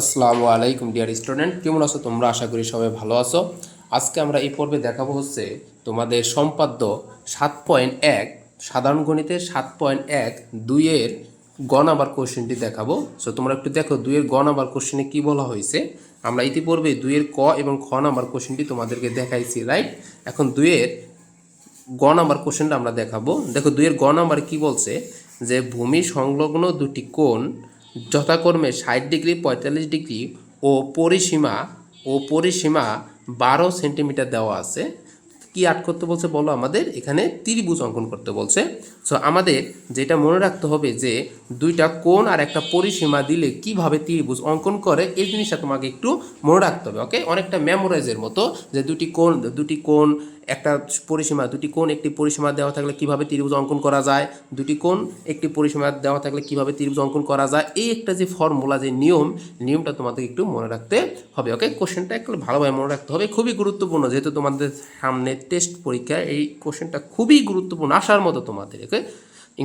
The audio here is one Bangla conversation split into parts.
আসসালামু আলাইকুম ডিয়ার স্টুডেন্ট কেমন আছো তোমরা? আশা করি সবাই ভালো আছো। আজকে আমরা এই পর্বে দেখাবো হচ্ছে তোমাদের সম্পাদ্য সাত পয়েন্ট এক, সাধারণ গণিতের সাত পয়েন্ট এক, দুইয়ের গ নাম্বার কোশ্চেনটি দেখাবো। সো তোমরা একটু দেখো, দুইয়ের গ নাম্বার কোশ্চেনে কি বলা হয়েছে? আমরা ইতিপূর্বে দুইয়ের ক এবং খ নাম্বার কোশ্চেনটি তোমাদেরকে দেখাইছি রাইট এখন দুইয়ের গ নাম্বার কোশ্চেনটা আমরা দেখাবো। দেখো, দুইয়ের গ নাম্বার কি বলছে? যে, ভূমি সংলগ্ন দুটি কোণ যথাক্রমে ষাট ডিগ্রি, পঁয়তাল্লিশ ডিগ্রি ও পরিসীমা ও পরিসীমা বারো সেন্টিমিটার দেওয়া আছে। কি আট করতে বলছে বলো আমাদের? এখানে ত্রিভুজ অঙ্কন করতে বলছে। সো আমাদের যেটা মনে রাখতে হবে যে দুইটা কোণ আর একটা পরিসীমা দিলে কীভাবে ত্রিভুজ অঙ্কন করে, এই জিনিসটা তোমাকে একটু মনে রাখতে হবে ওকে অনেকটা মেমোরাইজের মতো যে দুটি কোণ দুটি কোণ একটা পরিসীমা, দুটি কোণ, একটি পরিসীমা দেওয়া থাকলে কীভাবে ত্রিভুজ অঙ্কন করা যায়? দুটি কোণ, একটি পরিসীমা দেওয়া থাকলে কীভাবে ত্রিভুজ অঙ্কন করা যায়? এই একটা যে ফর্মুলা যে নিয়ম, নিয়মটা তোমাদের একটু মনে রাখতে হবে ওকে কোশ্চেনটা একটু ভালোভাবে মনে রাখতে হবে, খুবই গুরুত্বপূর্ণ, যেহেতু তোমাদের সামনে টেস্ট পরীক্ষা, এই কোশ্চেনটা খুবই গুরুত্বপূর্ণ আসার মতো তোমাদের ওকে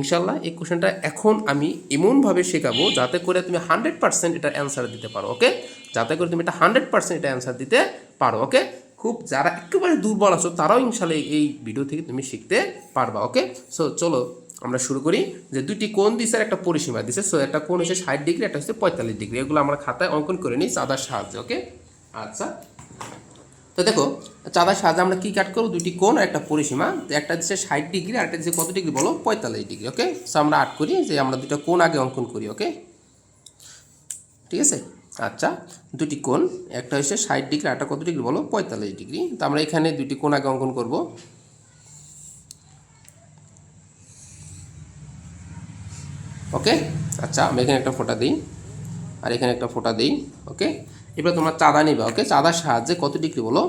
ইনশাল্লাহ এই কোশ্চেনটা এখন আমি এমনভাবে শেখাবো যাতে করে তুমি হান্ড্রেড পার্সেন্ট এটা অ্যান্সার দিতে পারো ওকে যাতে করে তুমি এটা হান্ড্রেড পার্সেন্ট এটা অ্যান্সার দিতে পারো ওকে খুব যারা একেবারে দুর্বল আছো, তারাও ইনশাল্লাহ এই ভিডিও থেকে তুমি শিখতে পারবা ওকে সো চলো আমরা শুরু করি যে দুটি কোন দিছে আর একটা পরিসীমা দিছে। সো একটা কোন হচ্ছে ষাট ডিগ্রি, একটা হচ্ছে পঁয়তাল্লিশ ডিগ্রি। এগুলো আমরা খাতায় অঙ্কন করে নিই চাঁদার সাহায্যে ওকে আচ্ছা। তো দেখো, চাঁদার সাহায্যে আমরা কী কাট করব? দুটি কোন আর একটা পরিসীমা। একটা দিচ্ছে ষাট ডিগ্রি আর একটা দিচ্ছে কত ডিগ্রি বলো? পঁয়তাল্লিশ ডিগ্রি ওকে সো আমরা আট করি, যে আমরা দুটো কোন আগে অঙ্কন করি ওকে ঠিক আছে? আচ্ছা দুটি কোণ, একটা হচ্ছে ষাট ডিগ্রি একটা কত ডিগ্রি বলো? পঁয়তাল্লিশ ডিগ্রি। তো আমরা এখানে দুটি কোণ আগে অঙ্কন করব। ওকে? আচ্ছা আমি এখানে একটা ফোঁটা দিই। আর এখানে একটা ফোঁটা দিই, ওকে? এবার তোমরা চাঁদা নিবে, ওকে? চাঁদার সাহায্যে কত ডিগ্রি বলো?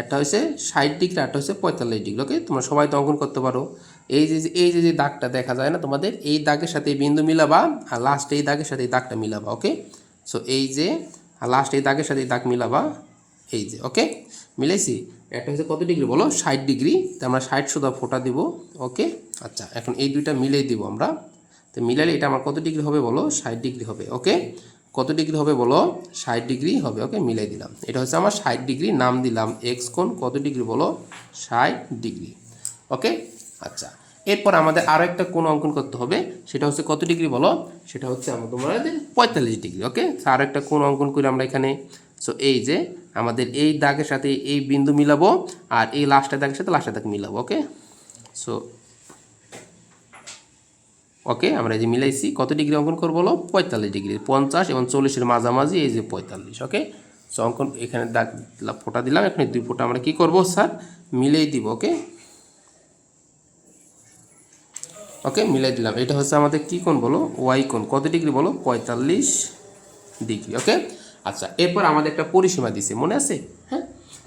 একটা হচ্ছে ষাট ডিগ্রি একটা হচ্ছে পঁয়তাল্লিশ ডিগ্রি, ওকে? তোমরা সবাই তো অঙ্কন করতে পারো। এই যে এই যে যে দাগটা দেখা যায় না তোমাদের? এই দাগের সাথে বিন্দু মিলাবা, আর লাস্ট এই দাগের সাথে এই দাগটা মিলাবা, ওকে? সো এই যে লাস্ট এই দাগের সাথে এই দাগ মিলাবা, এই যে ওকে মিলাইছি? একটা হচ্ছে কত ডিগ্রি বলো? ষাট ডিগ্রি। তো আমরা ষাট সুদা ফোটা দিব ওকে আচ্ছা এখন এই দুইটা মিলিয়ে দিব আমরা। তো মিলালে এটা আমার কত ডিগ্রি হবে বলো? ষাট ডিগ্রি হবে ওকে কত ডিগ্রি হবে বলো? ষাট ডিগ্রি হবে ওকে মিলাই দিলাম। এটা হচ্ছে আমার ষাট ডিগ্রি, নাম দিলাম। এক্স কোণ কত ডিগ্রি বলো? ষাট ডিগ্রি ওকে আচ্ছা। এরপর আমাদের আরও একটা কোণ অঙ্কন করতে হবে, সেটা হচ্ছে কত ডিগ্রি বলো? সেটা হচ্ছে আমাদের তোমাদের পঁয়তাল্লিশ ডিগ্রি, ওকে? আরও একটা কোণ অঙ্কন করি আমরা এখানে। সো এই যে আমাদের এই দাগের সাথে এই বিন্দু মিলাবো আর এই লাস্টের দাগের সাথে লাস্টের দাগ মিলাবো, ওকে? সো ওকে, আমরা এই যে মিলাইছি, কত ডিগ্রি অঙ্কন করব বলো? পঁয়তাল্লিশ ডিগ্রি, পঞ্চাশ এবং চল্লিশের মাঝামাঝি, এই যে পঁয়তাল্লিশ, ওকে? সো অঙ্কন, এখানে দাগ, ফোঁটা দিলাম, এখানে দুই ফোঁটা আমরা কি করব, স্যার? মিলেই দিব, ওকে? ওকে মিলাই দিলাম। এটা হচ্ছে আমাদের কি কোণ বলো? ওয়াই কোণ। কত ডিগ্রি বলো? পঁয়তাল্লিশ ডিগ্রি ওকে আচ্ছা এরপর আমাদের একটা পরিসীমা দিছে, মনে আছে? হ্যাঁ?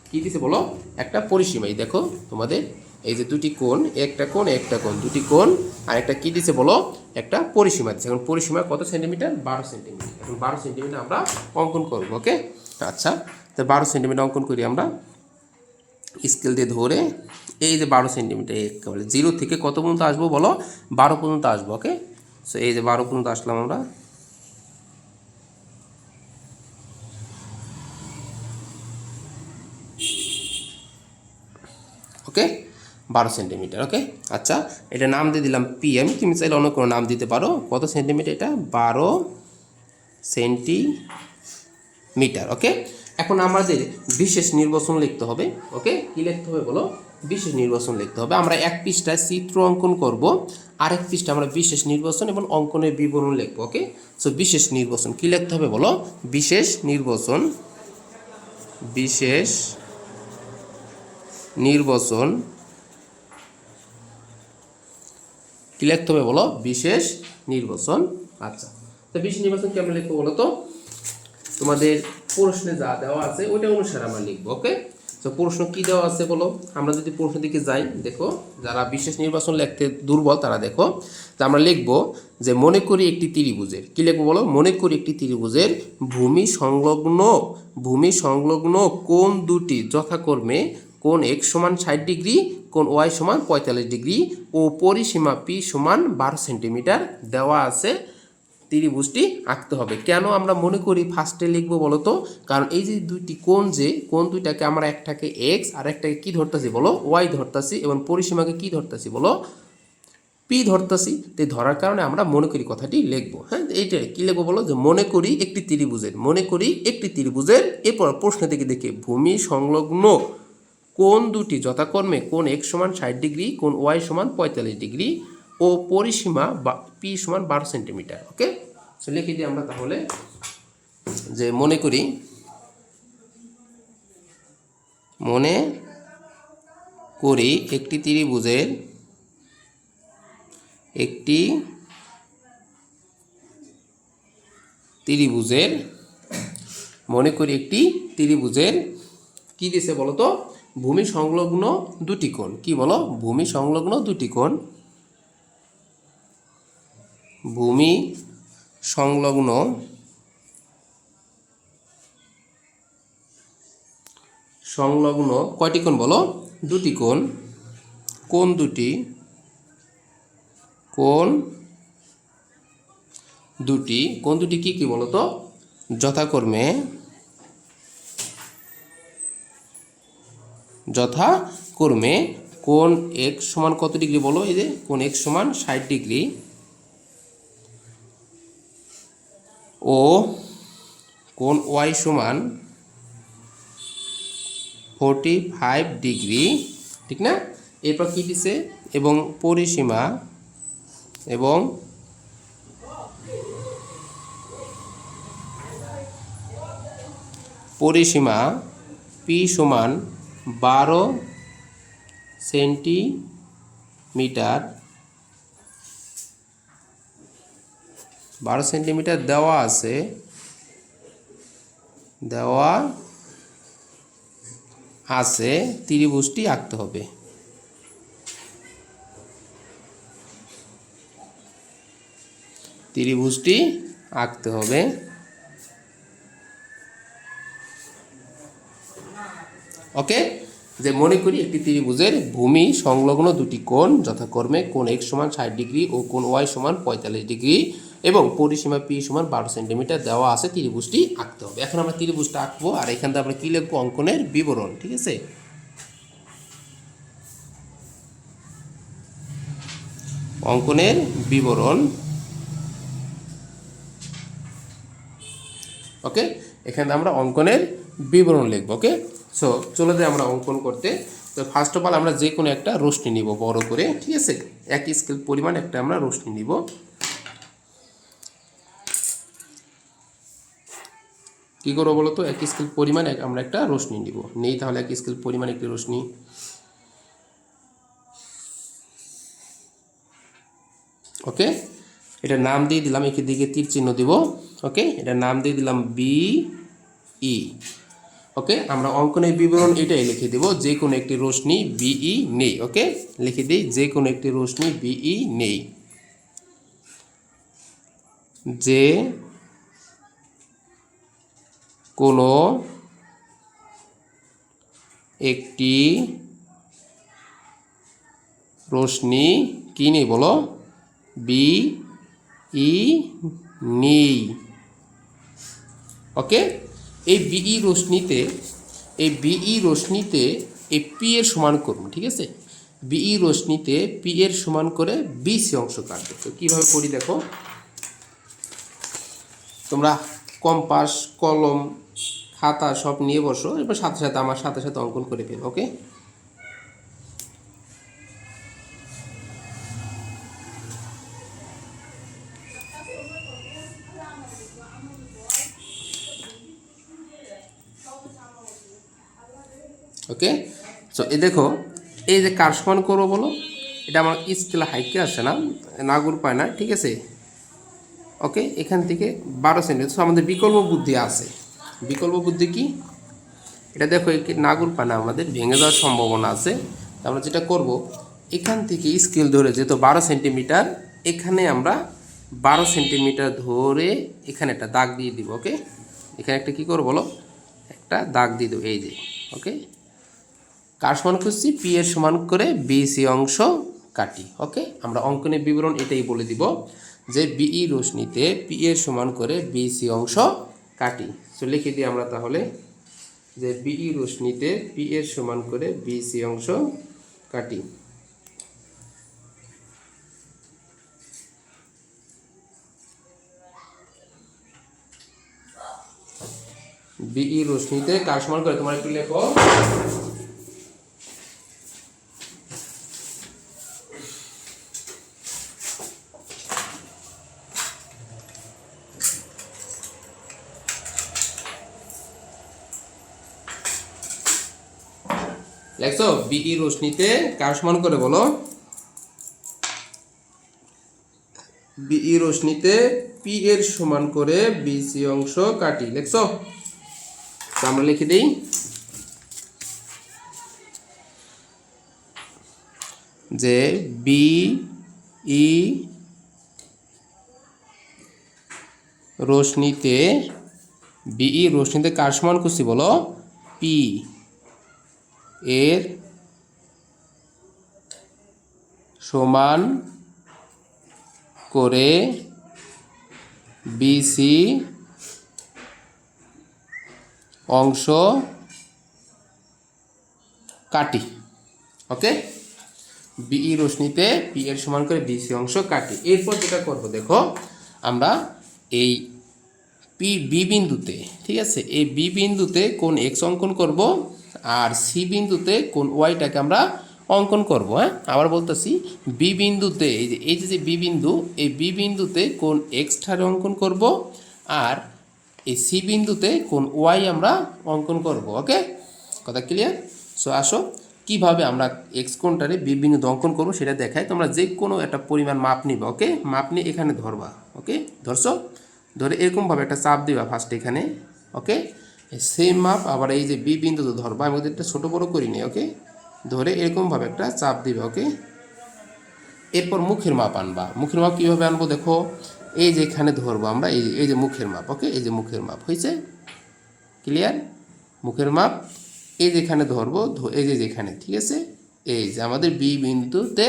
কী দিছে বলো? একটা পরিসীমা এই দেখো, তোমাদের এই যে দুটি কোণ, একটা কোণ একটা কোণ, দুটি কোণ, আর একটা কী দিছে বলো? একটা পরিসীমা দিচ্ছে এখন পরিসীমা কত সেন্টিমিটার? বারো সেন্টিমিটার। এখন বারো সেন্টিমিটার আমরা অঙ্কন করব ওকে আচ্ছা তো বারো সেন্টিমিটার অঙ্কন করি আমরা। স্কেল দিয়ে ধরে এই যে বারো সেন্টিমিটার একেবারে জিরো থেকে কত পর্যন্ত আসব বলো? বারো পর্যন্ত আসব ওকে সো এই যে বারো পর্যন্ত আসলাম আমরা। ওকে বারো সেন্টিমিটার ওকে আচ্ছা এটা নাম দিয়ে দিলাম পিএম তুমি চাইলে অন্য কোনো নাম দিতে পারো। কত সেন্টিমিটার এটা? বারো সেন্টিমিটার ওকে এখন আমাদের বিশেষ নির্বাচন লিখতে হবে ওকে কী লিখতে হবে বলো? বিশেষ নির্বাচন লিখতে হবে। আমরা এক পৃষ্ঠায় চিত্র অঙ্কন করব। আরেক পৃষ্ঠা আমরা বিশেষ নির্বাচন এবং অঙ্কনের বিবরণ লিখব, ওকে? সো বিশেষ নির্বাচন কী লিখতে হবে বলো? বিশেষ নির্বাচন বিশেষ নির্বাচন কি লিখতে হবে বলো? বিশেষ নির্বাচন। আচ্ছা তো বিশেষ নির্বাচন কেমন লিখব বলো তো? তোমাদের প্রশ্নে যা দেওয়া আছে, ওইটা অনুসারে আমরা লিখব, ওকে? তো প্রশ্ন কি দেওয়া আছে বলো? আমরা যদি প্রশ্ন দিকে যাই, দেখো, যারা বিশেষ নির্বাচন লিখতে দুর্বল, তারা দেখো, যে আমরা লিখব যে মনে করি একটি ত্রিভুজের। কি লিখব বলো? মনে করি একটি ত্রিভুজের ভূমি সংলগ্ন ভূমি সংলগ্ন কোন দুটি যথাক্রমে কোন এক সমান ষাট ডিগ্রি কোন ওয়াই সমান পঁয়তাল্লিশ ডিগ্রি ও পরিসীমা পি সমান বারো সেন্টিমিটার দেওয়া আছে। ত্রিভুজটি আঁকতে হবে। কেন আমরা মনে করি ফার্স্টে লিখব বলো তো কারণ এই যে দুইটি কোন যে কোন দুইটাকে আমরা একটাকে এক্স আর একটাকে কি ধরতেছি বলো? ওয়াই ধরতেছি এবং পরিসীমাকে কি ধরতেছি বলো? পি ধরতেছি। তো ধরার কারণে আমরা মনে করি কথাটি লিখব। হ্যাঁ এইটা কি লিখব বলো? যে মনে করি একটি ত্রিভুজের, মনে করি একটি ত্রিভুজের। এরপর প্রশ্ন থেকে দেখে, ভূমি সংলগ্ন কোন দুটি যথাক্রমে কোন এক্স সমান ষাট ডিগ্রি কোন ওয়াই সমান পঁয়তাল্লিশ ডিগ্রি। ও পরিসীমা বা পি সমান বারো সেন্টিমিটার, ওকে? সো লিখে দিই আমরা তাহলে যে মনে করি মনে করি একটি ত্রিভুজের একটি ত্রিভুজের, মনে করি একটি ত্রিভুজের কি দিছে বলো তো ভূমি সংলগ্ন দুটি কোণ। কি বলো? ভূমি সংলগ্ন দুটি কোণ। ভূমি সংলগ্ন সংলগ্ন কয়টি কোণ বলো? দুটি কোণ। কোণ দুটি। কোণ দুটি। কোণ দুটি কি কি বলো তো? যথাক্রমে যথাক্রমে কোণ এক সমান কত ডিগ্রি বলো? এই যে কোণ এক সমান ষাট ডিগ্রি। ও কোন ওয়াই সমান ফোরটি ফাইভ ডিগ্রি ঠিক না? এরপর কী দিছে? এবং পরিসীমা এবং পরিসীমা পি সমান বারো সেন্টিমিটার বারো সেন্টিমিটার দেওয়া আছে। দেওয়া আছে, ত্রিভুজটি আঁকতে হবে। ত্রিভুজটি আঁকতে হবে। ওকে? যে মনে করি একটি ত্রিভুজের ভূমি সংলগ্ন দুটি কোণ, যথাক্রমে কোণ এক সমান ষাট ডিগ্রি ও কোণ ওয়াই সমান পঁয়তাল্লিশ ডিগ্রি। এবং পরিসীমা পি সমান বারো সেন্টিমিটার দেওয়া আছে, ত্রিভুজটি আঁকতে হবে। এখন আমরা ত্রিভুজটা আঁকবো, আর এখান থেকে আমরা কী লিখব? অঙ্কনের বিবরণ, ঠিক আছে? অঙ্কনের বিবরণ। ওকে? এখানে আমরা অঙ্কনের বিবরণ লিখব, ওকে? সো চলে যাই আমরা অঙ্কন করতে। তো ফার্স্ট অফ অল আমরা যে কোনো একটা রশ্মি নিব, বড় করে, ঠিক আছে? এক স্কেল পরিমাণ একটা আমরা রশ্মি নিব। কী করব বলো তো এক স্কেল পরিমাণ আমরা একটা রশ্মি নিব। নেই তাহলে এক স্কেল পরিমাণ একটি রশ্মি। ওকে? এটা নাম দিয়ে দিলাম, একে দিকে তীর চিহ্ন দিব। ওকে? এটা নাম দিয়ে দিলাম বি ই ওকে? আমরা অঙ্কনের বিবরণ এটাই লিখে দেব, যে কোনো একটি রশ্মি বিই নেই, ওকে? লিখে দিই, যে কোনো একটি রশ্মি বিই নেই। যে কোনো একটি রশ্মি কি নেই বলো? বি ই নেই। ওকে এই বিই রশ্মিতে, এই বিই রশ্মিতে এই পি এর সমান করুন, ঠিক আছে? বিই রশ্মিতে পি এর সমান করে বিসি অংশ কাটবে তো কীভাবে করি দেখো? তোমরা কম্পাস, কলম খাতা সব নিয়ে বসো, এবার সাথে সাথে আমার সাথে সাথে অঙ্কন করে ফেলো ওকে? ওকে? সো এ দেখো, এই যে কার সমান করব বলো? এটা আমার স্কেল হাইকে আসে না নাগুর পায় না, ঠিক আছে? ওকে? এখান থেকে বারো সেন্টিমিটার সো আমাদের বিকল্প বুদ্ধি আছে। বিকল্প বুদ্ধি কি? এটা দেখো, একে নাগুর পায় না আমাদের, ভেঙে যাওয়ার সম্ভাবনা আছে। আমরা যেটা করব, এখান থেকে স্কেল ধরে, যেহেতু বারো সেন্টিমিটার, এখানে আমরা বারো সেন্টিমিটার ধরে এখানে একটা দাগ দিয়ে দিব, ওকে? এখানে একটা কী করব বলো? একটা দাগ দিয়ে দেবো, এই যে, ওকে? কার সমান খুঁজছি? পি এর সমান করে বিসি অংশ কাটি, ওকে? আমরা অঙ্কনের বিবরণ এটাই বলে দিব যে বিই রশ্মিতে পি এর সমান করে বিসি অংশ কাটি। তো লিখে দিই আমরা তাহলে যে বিই রশ্মিতে পি এর সমান করে বিসি অংশ কাটি। বিই রশ্মিতে কার সমান করে? তোমার একটু লেখো। লেখছো বিই রশ্মিতে কার সমান করে বলো? বিই রশ্মিতে পি এর সমান করে বিসি অংশ কাটি লেখছো তো আমরা লিখে দিই। যে বি ই রশ্মিতে বিই রশ্মিতে কার সমান করছি বলো? পি এর সমান করে বিসি অংশ কাটি ওকে বিই রশ্মিতে পি এর সমান করে বিসি অংশ কাটি। এরপর যেটা করব, দেখো, আমরা এই পি বি বিন্দুতে, ঠিক আছে? এই বি বিন্দুতে কোন এক্স অঙ্কন করব? আর সি বিন্দুতে কোন ওয়াইটাকে আমরা অঙ্কন করব হ্যাঁ? আবার বলতেছি, বি বিন্দুতে, এই যে এই যে বি বিন্দু, এই বি বিন্দুতে কোন এক্স ঠারে অঙ্কন করব আর এই সি বিন্দুতে কোন ওয়াই আমরা অঙ্কন করব, ওকে? কথা ক্লিয়ার? সো, আসো, কীভাবে আমরা এক্স কোনটারে বি বিন্দুতে অঙ্কন করব সেটা দেখাই। তোমরা যে কোনো একটা পরিমাণ মাপ নিবে, ওকে? মাপ নিয়ে এখানে ধরবা, ওকে? ধরছো? ধরে এরকমভাবে একটা চাপ দিবা ফার্স্ট এখানে, ওকে? সেম মাপ আবার এই যে বি বিন্দুতে ধরবা, আমি একটা ছোটো বড়ো করি নি ওকে ধরে এরকমভাবে একটা চাপ দিবে ওকে এরপর মুখের মাপ আনবা। মুখের মাপ কীভাবে আনব দেখো? এই যে এখানে ধরবো আমরা, এই এই যে মুখের মাপ ওকে এই যে মুখের মাপ হয়েছে ক্লিয়ার মুখের মাপ এই যে এখানে ধরবো এই যে যেখানে ঠিক আছে? এই যে আমাদের বি বিন্দুতে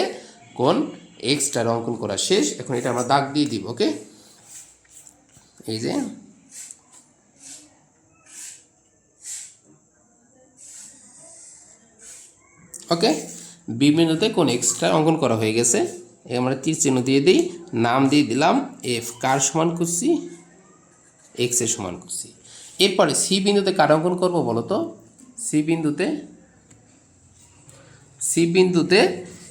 কোন এক্সট্রা অঙ্কন করা শেষ, এখন এটা আমরা দাগ দিয়ে দিব ওকে এই যে ওকে বি কোন এক্সট্রা অঙ্কন করা হয়ে গেছে? আমরা তীর চিহ্ন দিয়ে দিই। নাম দিয়ে দিলাম এফ কার সমান করছি? এক্সের সমান করছি। এরপরে সি বিন্দুতে কার অঙ্কন করব বলো তো সি বিন্দুতে সি বিন্দুতে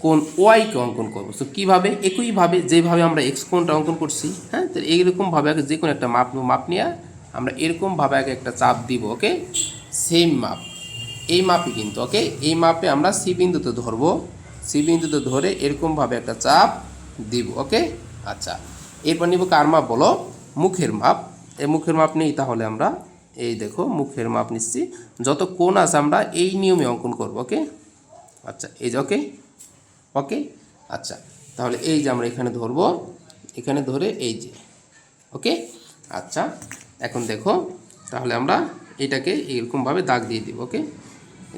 কোন ওয়াইকে অঙ্কন করব। তো কীভাবে? একইভাবে যেভাবে আমরা এক্স কোনটা অঙ্কন করছি হ্যাঁ? তো এইরকমভাবে আগে যে কোনো একটা মাপ মাপ নিয়ে আমরা এরকমভাবে আগে একটা চাপ দিব ওকে সেম মাপ এই মাপই কিন্তু ওকে এই মাপে আমরা সি বিন্দুতে ধরবো। সি বিন্দুতে ধরে এরকমভাবে একটা চাপ দিব ওকে আচ্ছা এরপর নিব কার মাপ বলো? মুখের মাপ। এই মুখের মাপ নেই তাহলে আমরা, এই দেখো, মুখের মাপ নিচ্ছি। যত কোণ আছে আমরা এই নিয়মে অঙ্কন করব ওকে আচ্ছা এই যে ওকে ওকে আচ্ছা তাহলে এই যে আমরা এখানে ধরবো, এখানে ধরে এই যে ওকে আচ্ছা এখন দেখো, তাহলে আমরা এটাকে এরকমভাবে দাগ দিয়ে দিব ওকে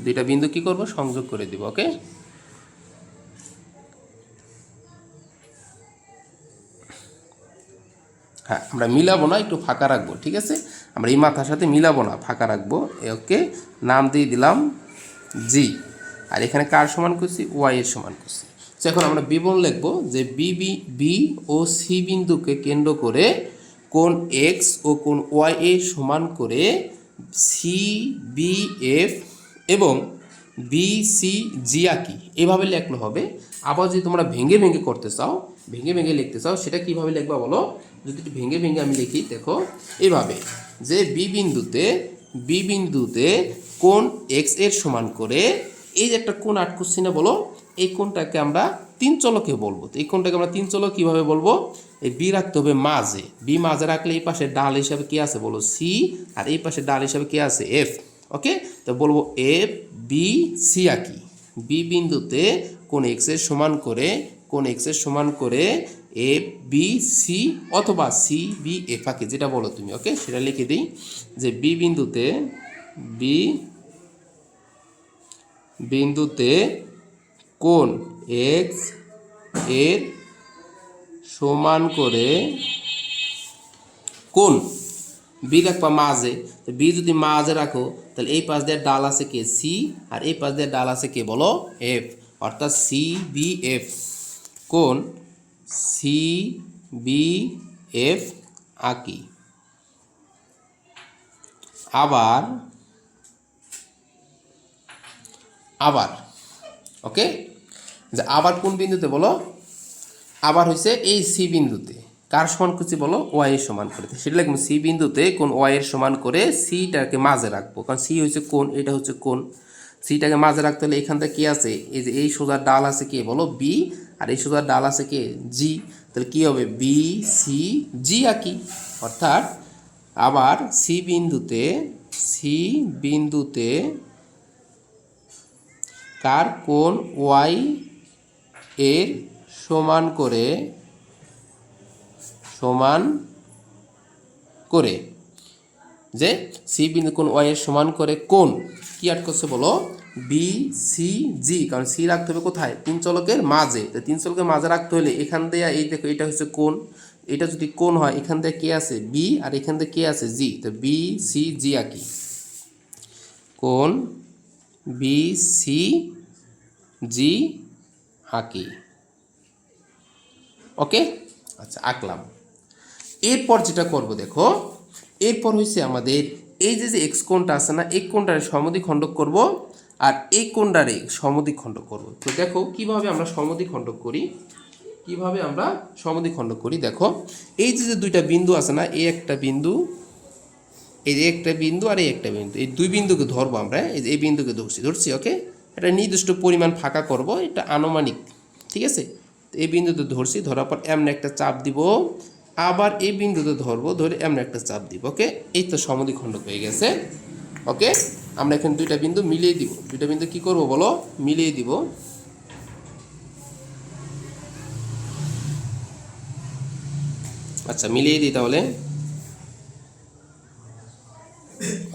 দুইটা বিন্দু কি করব? সংযোগ করে দিব, ওকে? হ্যাঁ আমরা মিলাবো না, একটু ফাঁকা রাখব, ঠিক আছে? আমরা এই মাথার সাথে মিলাবো না, ফাঁকা রাখব ওকে? নাম দিয়ে দিলাম জি আর এখানে কার সমান করছি? ওয়াই এর সমান করছি। তো এখন আমরা বিবরণ লিখব যে বি বি বি ও সি বিন্দুকে কেন্দ্র করে কোন এক্স ও কোন ওয়াই এ সমান করে সি বি এফ এবং বি সি জি আঁকি এভাবে লেখলে হবে। আবার যদি তোমরা ভেঙে ভেঙে করতে চাও, ভেঙে ভেঙে লিখতে চাও, সেটা কীভাবে লিখবা বলো? যদি ভেঙে ভেঙে আমি লিখি, দেখো, এভাবে, যে বি বিন্দুতে বি বিন্দুতে কোন এক্সের সমান করে, এই যে একটা কোন আট করছি না বলো, এই কোনটাকে আমরা তিন চলকে বলব। তো এই কোনটাকে আমরা তিন চলক কীভাবে বলব? এই বি রাখতে হবে মাঝে। বি মাঝে রাখলে এই পাশে ডাল হিসাবে কে আছে বলো? সি আর এই পাশে ডাল হিসাবে কে আছে? এফ ওকে তো বলব এফ বি সি আঁকি বি বিন্দুতে কোন এক্সের সমান করে, কোন এক্সের সমান করে এ বি সি অথবা সি বি এফ আঁকি, যেটা বলো তুমি ওকে সেটা লিখে দিই যে বি বিন্দুতে বি বিন্দুতে কোন এক্সের সমান করে কোন? বি রাখবা মাঝে। তো বি যদি মাঝে রাখো তাহলে এই পাশ দিয়ে ডাল আছে কে? সি, আর এই পাশ দিয়ে ডাল আছে কে বলো? এফ। অর্থাৎ সি বি এফ। কোন? সি বি এফ আঁকি। আবার আবার, ওকে? যে আবার কোন বিন্দুতে বলো? আবার হয়েছে এই সি বিন্দুতে। কার সমান করছি বলো? ওয়াই এর সমান করে সেটা লাগবে সি বিন্দুতে, কোন ওয়াই এর সমান করে সিটাকে মাঝে রাখব। কারণ সি হচ্ছে কোন, এটা হচ্ছে কোন। সিটাকে মাঝে রাখতে হলে এখান থেকে কি আছে? এই যে এই সোজার ডাল আছে কে বলো? বি আর এই সোজার ডাল আছে কে? জি তাহলে কি হবে? বি সি জি আঁকি অর্থাৎ আবার সি বিন্দুতে সি বিন্দুতে কার কোন ওয়াই এর সমান করে সমান করে। যে সি বিন্দু কোন ওয়াই এর সমান করে কোন? কি আট করছে বলো? বি সি জি কারণ সি রাখতে হবে কোথায়? তিন চলকের মাঝে। তো তিন চলকের মাঝে রাখতে হলে এখান দিয়ে এই দেখো, এটা হচ্ছে কোন? এটা যদি কোন হয়, এখান থেকে কে আছে? বি আর এখান থেকে কে আছে? জি তো বি সি জি আঁকি কোন? বি সি জি আঁকি ওকে আচ্ছা আঁকলাম। এরপর যেটা করব দেখো, এরপর হয়েছে আমাদের এই যে যে এক্স কোণটা আছে না, এই কোণটারে সমদ্বিখণ্ডক করব আর এই কোণটারে সমদ্বিখণ্ডক করব। তো দেখো, কীভাবে আমরা সমদ্বিখণ্ডক করি? কীভাবে আমরা সমদ্বিখণ্ডক করি? দেখো, এই যে যে দুইটা বিন্দু আছে না, এই একটা বিন্দু, এই যে একটা বিন্দু আর এই একটা বিন্দু, এই দুই বিন্দুকে ধরবো আমরা, এই যে এই বিন্দুকে ধরছি ধরছি ওকে এটা নির্দিষ্ট পরিমাণ ফাঁকা করব, এটা আনুমানিক, ঠিক আছে? এই বিন্দুতে ধরছি, ধরার পর এমন একটা চাপ দিব আবার এই বিন্দুতে ধরবো, ধরে আমরা একটা চাপ দিব ওকে এই তো সমধি সমদ্বিখণ্ডক হয়ে গেছে ওকে আমরা এখানে দুইটা বিন্দু মিলিয়ে দিব। দুইটা বিন্দু কি করব বলো? মিলিয়ে দিব। আচ্ছা মিলিয়ে দিই তাহলে।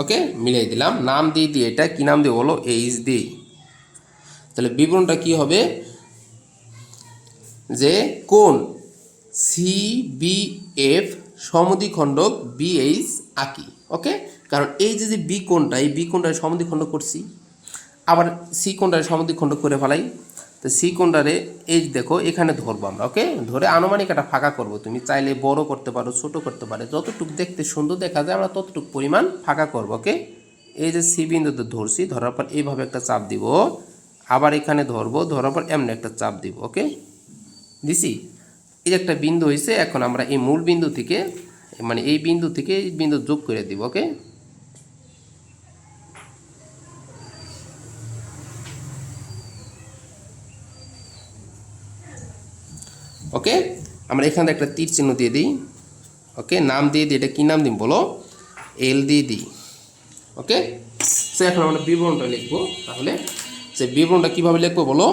ওকে মিলিয়ে দিলাম। নাম দিয়ে দিই এটা। কি নাম দিয়ে বলো? এইচ দি তাহলে বিবরণটা কি হবে? যে কোন সি বি এফ সমদ্বিখণ্ডক বিএইচ আঁকি ওকে কারণ এই যে যে বি কোণটা, এই বি কোণটারে সমদ্বিখণ্ডক করছি। আবার সি কোণটারে সমদ্বিখণ্ডক করে ফেলাই। তো সি কোণটারে এই দেখো, এখানে ধরবো আমরা ওকে ধরে আনুমানিক একটা ফাঁকা করব। তুমি চাইলে বড় করতে পারো, ছোট করতে পারো, যতটুকু দেখতে সুন্দর দেখা যায়, আমরা ততটুকু পরিমাণ ফাঁকা করব ওকে এই যে সি বিন্দুতে ধরছি, ধরার পর এইভাবে একটা চাপ দিব। আবার এখানে ধরবো, ধরার পর এমনি একটা চাপ দিব ওকে দিছি? এই যে একটা বিন্দু হয়েছে এখন আমরা এই মূল বিন্দু থেকে মানে এই বিন্দু থেকে এই বিন্দু যোগ করে দিব, ওকে? ওকে? আমরা এখানে একটা তীর চিহ্ন দিয়ে দিই, ওকে? নাম দিয়ে দিই, এটা কী নাম দিই বলো? এল দিয়ে দিই, ওকে? সে এখন আমরা বিবরণটা লিখব, তাহলে সে বিবরণটা কীভাবে লিখব বলো?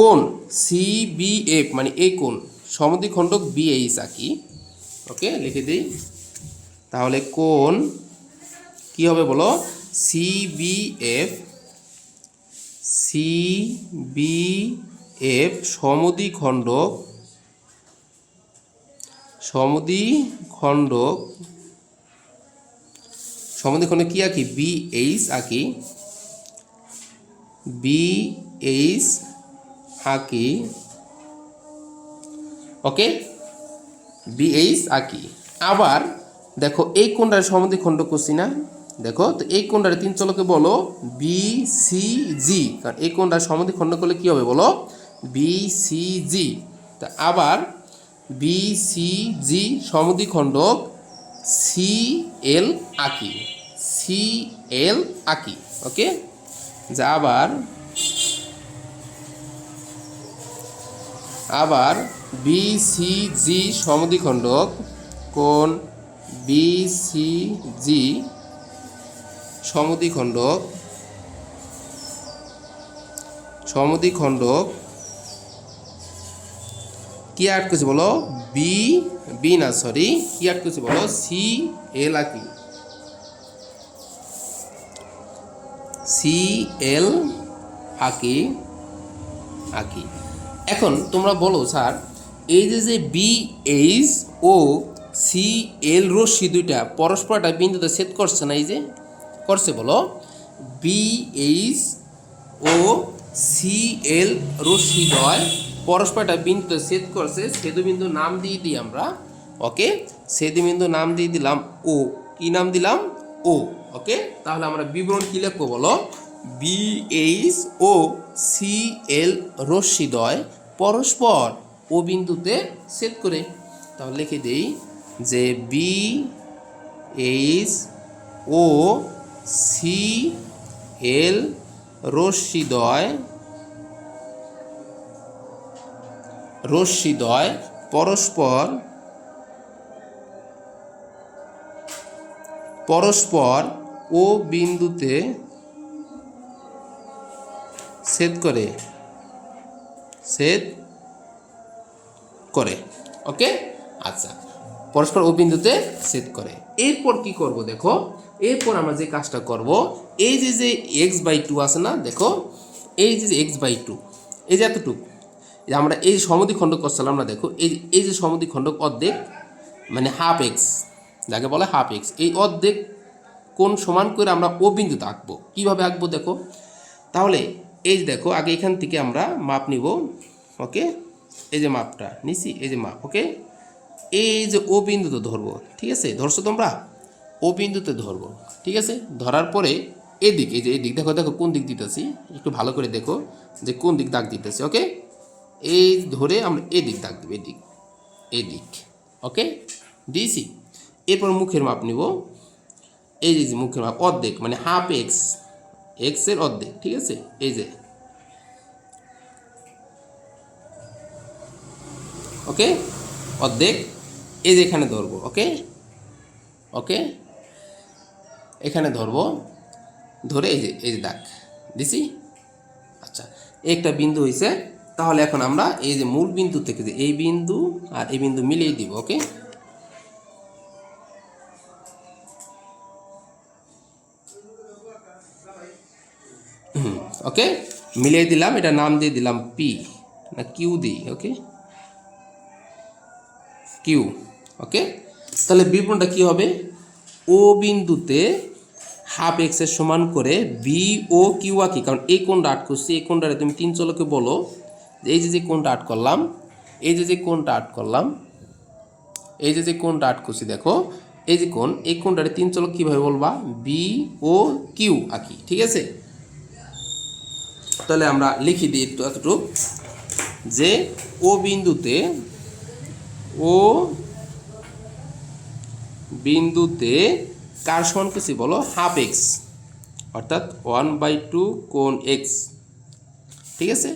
কোন সি বি এফ মানে এই কোন সমদ্বিখণ্ডক বি এইচ আঁকি ওকে, লিখে দিই। তাহলে কোন, কি হবে বলো? C B F, C B F সমদ্বিখণ্ডক সমদ্বিখণ্ডক সমদ্বিখণ্ডক কি আঁকি? বি এইচ আঁকি। বি এইচ আঁকি। ওকে এইচ আঁকি আবার দেখো, এই কোণটার সমদ্বিখণ্ড করছি না। দেখো, তো এই কোণটার তিন চলকে বলো বি সি জি কারণ এই কোণটার সমদ্বিখণ্ড করলে কি হবে বলো? বি সি জি তা আবার বি সি জি সমদ্বিখণ্ডক সি এল আঁকি সি এল আঁকি ওকে যা আবার আবার বি সি জি সমদ্বিখণ্ডক কোন বি সি জি সমদ্বিখণ্ডক সমদ্বিখণ্ডক কি আট করছে বলো? বি বি না সরি কি আট করছে বলো? সি এল আঁকি সি এল আঁকি আঁকি এখন তোমরা বলো, স্যার, এই যে যে বি এইচ ও সি এল রশ্মি দুইটা পরস্পর একটা বিন্দুতে ছেদ করছে না, এই যে? করছে, বলো। বি এইচ ও সি এল রশ্মি দ্বয় পরস্পর একটা বিন্দুতে ছেদ করছে সেতু বিন্দু নাম দিয়ে দিই আমরা। ওকে? সেতু বিন্দু নাম দিয়ে দিলাম ও কি নাম দিলাম? ও ওকে? তাহলে আমরা বিবরণ কি লিখব, বলো? বি এইচ ও সি এল রশ্মিদ্বয় পরস্পর ও বিন্দুতে ছেদ করে। তাহলে লিখে দেই যে বি এইচ ও সি এল রশ্মিদ্বয় রশ্মিদ্বয় পরস্পর পরস্পর ও বিন্দুতে ছেদ করে। ছেদ করে। ওকে? আচ্ছা। পরস্পর ও বিন্দুতে করে। এরপর কি করব দেখো? এরপর আমরা যে কাজটা করব, এই যে যে এক্স বাই টু আছে না, দেখো? এই যে যে এক্স বাই টু এই যে এতটুকু। আমরা এই সমদ্বিখণ্ডক করছিলাম না দেখো? এই এই যে সমদ্বিখণ্ডক অর্ধেক মানে হাফ এক্স যাকে বলে হাফ এক্স এই অর্ধেক কোন সমান করে আমরা ও বিন্দুতে আঁকবো। কীভাবে আঁকবো দেখো? তাহলে এই যে দেখো, আগে এখান থেকে আমরা মাপ নিব। ওকে? এই যে মাপটা, নিছি, এই যে মাপ, ওকে? এই যে ও বিন্দুতে ধরবো, ঠিক আছে? ধরছো তোমরা? ও বিন্দুতে ধরবো, ঠিক আছে? ধরার পরে এদিক, এই যে এদিক, দেখো দেখো, কোন দিক দিতেছি? একটু ভালো করে দেখো যে কোন দিক দাগ দিতেছি, ওকে? এই ধরে আমরা এদিক দাগ দেবো, এদিক এদিক, ওকে? দিয়েছি। এরপর মুখের মাপ নিব। এই যে মুখের মাপ, অর্ধেক মানে হাফ এক্স এক্সের অর্ধেক, ঠিক আছে? এই যে। ওকে অর্ধেক। এই যে এখানে ধরবো ওকে ওকে এখানে ধরবো। ধরে এই যে এই যে দাগ, দিছি? আচ্ছা একটা বিন্দু হয়েছে তাহলে এখন আমরা এই যে মূল বিন্দু থেকে যে এই বিন্দু আর এই বিন্দু মিলিয়ে দিব ওকে ওকে? মিলিয়ে দিলাম, এটা নাম দিয়ে দিলাম পি না কিউ দিই ওকে? কিউ ওকে? তাহলে বিবরণটা কি হবে? ও বিন্দুতে হাফ এক্সের সমান করে বি ও কিউ আঁকি। কারণ এই কোনটা আট করছি এই কোনটারে তুমি তিন চলকে বলো। এই যে যে কোনটা আট করলাম, এই যে যে কোনটা আট করলাম, এই যে যে কোনটা আট করছি, দেখো, এই যে কোন এই কোনটারে তিন চলক কীভাবে বলবা? বি ও কিউ আঁকি, ঠিক আছে? তাহলে আমরা লিখি দিই একটু এতটুকু যে ও বিন্দুতে ও বিন্দুতে কার সমান কিছু বলো? হাফ এক্স অর্থাৎ ওয়ান বাই টু কোন এক্স ঠিক আছে?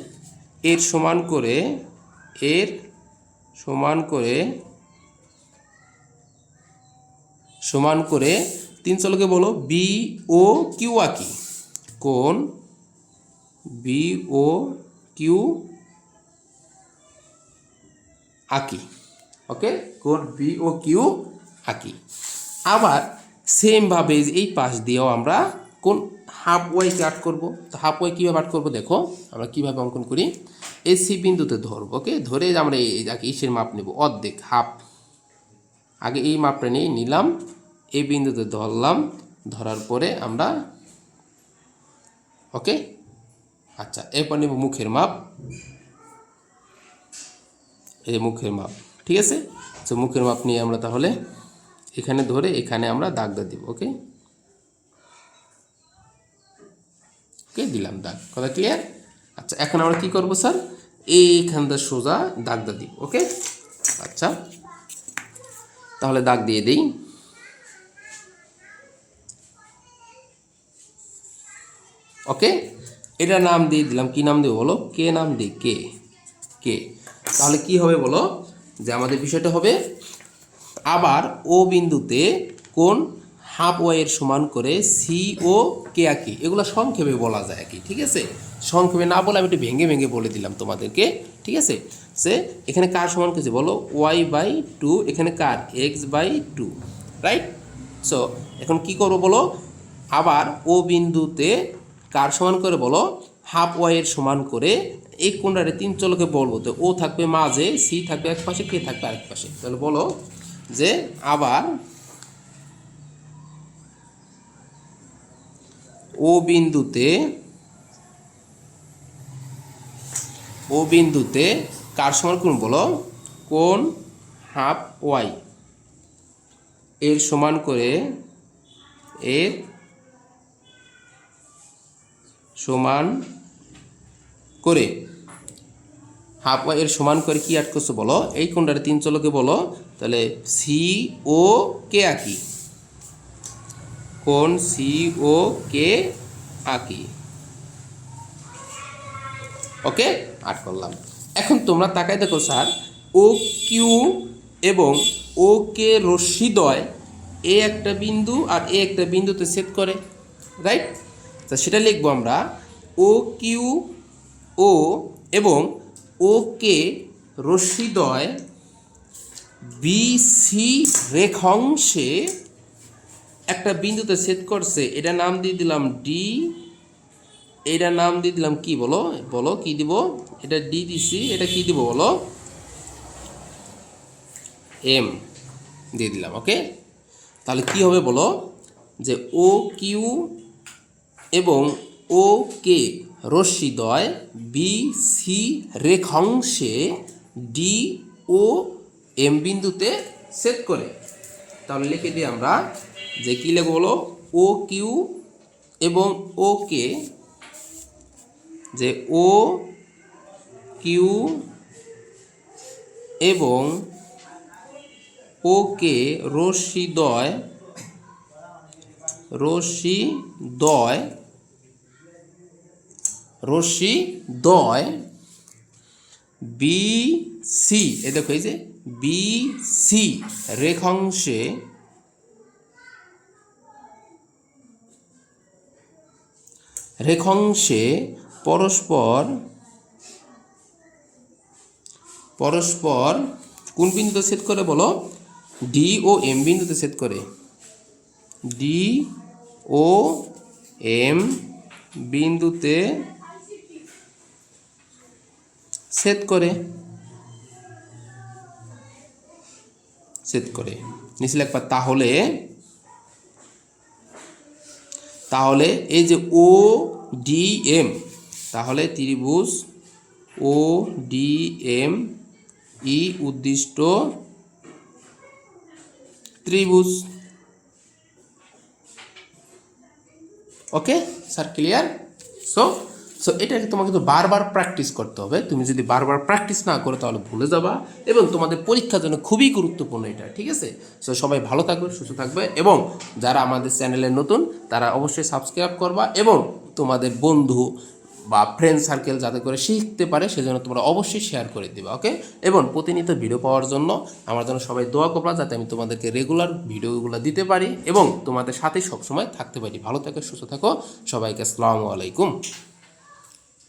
এর সমান করে, এর সমান করে সমান করে তিন চলকে বলো বি ও কিউ আঁকি কোন বি ও কিউ আঁকি ওকে কোন বি ও কিউ আঁকি। আবার সেমভাবে এই পাশ দিয়েও আমরা কোন হাফ ওয়াইকে আট করব। তো হাফ ওয়াই কীভাবে আট করব দেখো, আমরা কীভাবে অঙ্কন করি? এই সি বিন্দুতে ধরবো ওকে ধরে আমরা এই যাকে ইসের মাপ নেব অর্ধেক হাফ আগে এই মাপটা নিয়ে নিলাম, এই বিন্দুতে ধরলাম, ধরার পরে আমরা ওকে আচ্ছা এরপর নেব মুখের মাপ। এই যে মুখের মাপ, ঠিক আছে? তো মুখের মাপ নিয়ে আমরা তাহলে এখানে ধরে এখানে আমরা দাগটা দিব, ওকে? ওকে, দিলাম দাগ, কথা ক্লিয়ার আচ্ছা এখন আমরা কি করব স্যার? এইখানটা সোজা দাগটা দিব, ওকে? আচ্ছা তাহলে দাগ দিয়ে দিই। ওকে? এটা নাম দিয়ে দিলাম। কি নাম দেবো বলো? কে নাম দিই কে? কে? তাহলে কি হবে বলো? যে আমাদের বিষয়টা হবে, আবার ও বিন্দুতে কোন হাফ ওয়াইয়ের সমান করে সি ও কে? আঁকি এগুলো সংক্ষেপে বলা যায় কি, ঠিক আছে? সংক্ষেপে না বলে আমি একটু ভেঙে ভেঙে বলে দিলাম তোমাদেরকে, ঠিক আছে? সে এখানে কার সমান কিছু বলো? ওয়াই বাই টু, এখানে কার? X by two, right? So এখন কি করব বলো? আবার ও বিন্দুতে কার সমান করে বলো? হাফ ওয়াইয়ের সমান করে এই কোনটারে তিন চলকে বলব। তো ও থাকবে মাঝে, সি থাকবে এক পাশে, কে থাকবে আরেক পাশে। তাহলে বলো যে আবার ও বিন্দুতে ও বিন্দুতে কার সমান কোণ বলো? কোন হাফ ওয়াই এর সমান করে এর সমান করে। হাফ এর সমান করে কি আট করছ বলো? এই কোণটারে তিন চলকে বলো, তাহলে সি ও কে আঁকি। কোন সি ও কে আঁকি। ওকে? আট করলাম। এখন তোমরা তাকাই দেখো স্যার ও কিউ এবং ও কে রশ্মিদ্বয় এ একটা বিন্দু আর এ একটা বিন্দুতে সেট করে রাইট তা সেটা লিখব আমরা ও কিউ ও এবং ও কে রশ্মিদ্বয় বিসি রেখাংশে একটা বিন্দুতে সেট করছে, এটা নাম দিয়ে দিলাম ডি এইটার নাম দিয়ে দিলাম কি বলো বলো কি দিব, এটা ডি দিছি, এটা কি দিব বলো? এম দিয়ে দিলাম ওকে তাহলে কি হবে বলো, যে ও কিউ এবং ও কে রশ্মিদ্বয়, বি সি রেখাংশে, ডি ও এম বিন্দুতে সেট করে। তাহলে লিখে দিই আমরা যে কী লিখব বলো? ও কিউ এবং ও কে, যে ও কিউ এবং ওকে রশ্মিদ্বয় রশ্মিদ্বয় রশ্মিদ্বয় বি সি এ দেখো এই যে বি সি, রেখাংশে রেখাংশে পরস্পর পরস্পর কোন বিন্দুতে সেট করে বলো? ডি ও এম বিন্দুতে সেট করে। ডি ও এম বিন্দুতে সেট করে। সেট করে। নিচে একবার তাহলে তাহলে এই যে ও ডি এম তাহলে ত্রিভুজ ও ডি এম ই উদ্দিষ্ট ত্রিভুজ। Okay sir clear so so এটাকে তোমাকে তো বারবার প্র্যাকটিস করতে হবে। তুমি যদি বারবার প্র্যাকটিস না করো, তাহলে ভুলে যাবা এবং তোমাদের পরীক্ষার জন্য খুবই গুরুত্বপূর্ণ এটা, ঠিক আছে? সো সবাই ভালো থাকবে, সুস্থ থাকবে এবং যারা আমাদের চ্যানেলে নতুন, তারা অবশ্যই সাবস্ক্রাইব করবা এবং তোমাদের বন্ধু বা ফ্রেন্ড সার্কেল যাতে করে শিখতে পারে, সেজন্য তোমরা অবশ্যই শেয়ার করে দেবে ওকে এবং প্রতিনিয়ত ভিডিও পাওয়ার জন্য আমার জন্য সবাই দোয়া করবা যাতে আমি তোমাদেরকে রেগুলার ভিডিওগুলো দিতে পারি এবং তোমাদের সাথে সবসময় থাকতে পারি। ভালো থাকো, সুস্থ থাকো। সবাইকে আসসালামু আলাইকুম।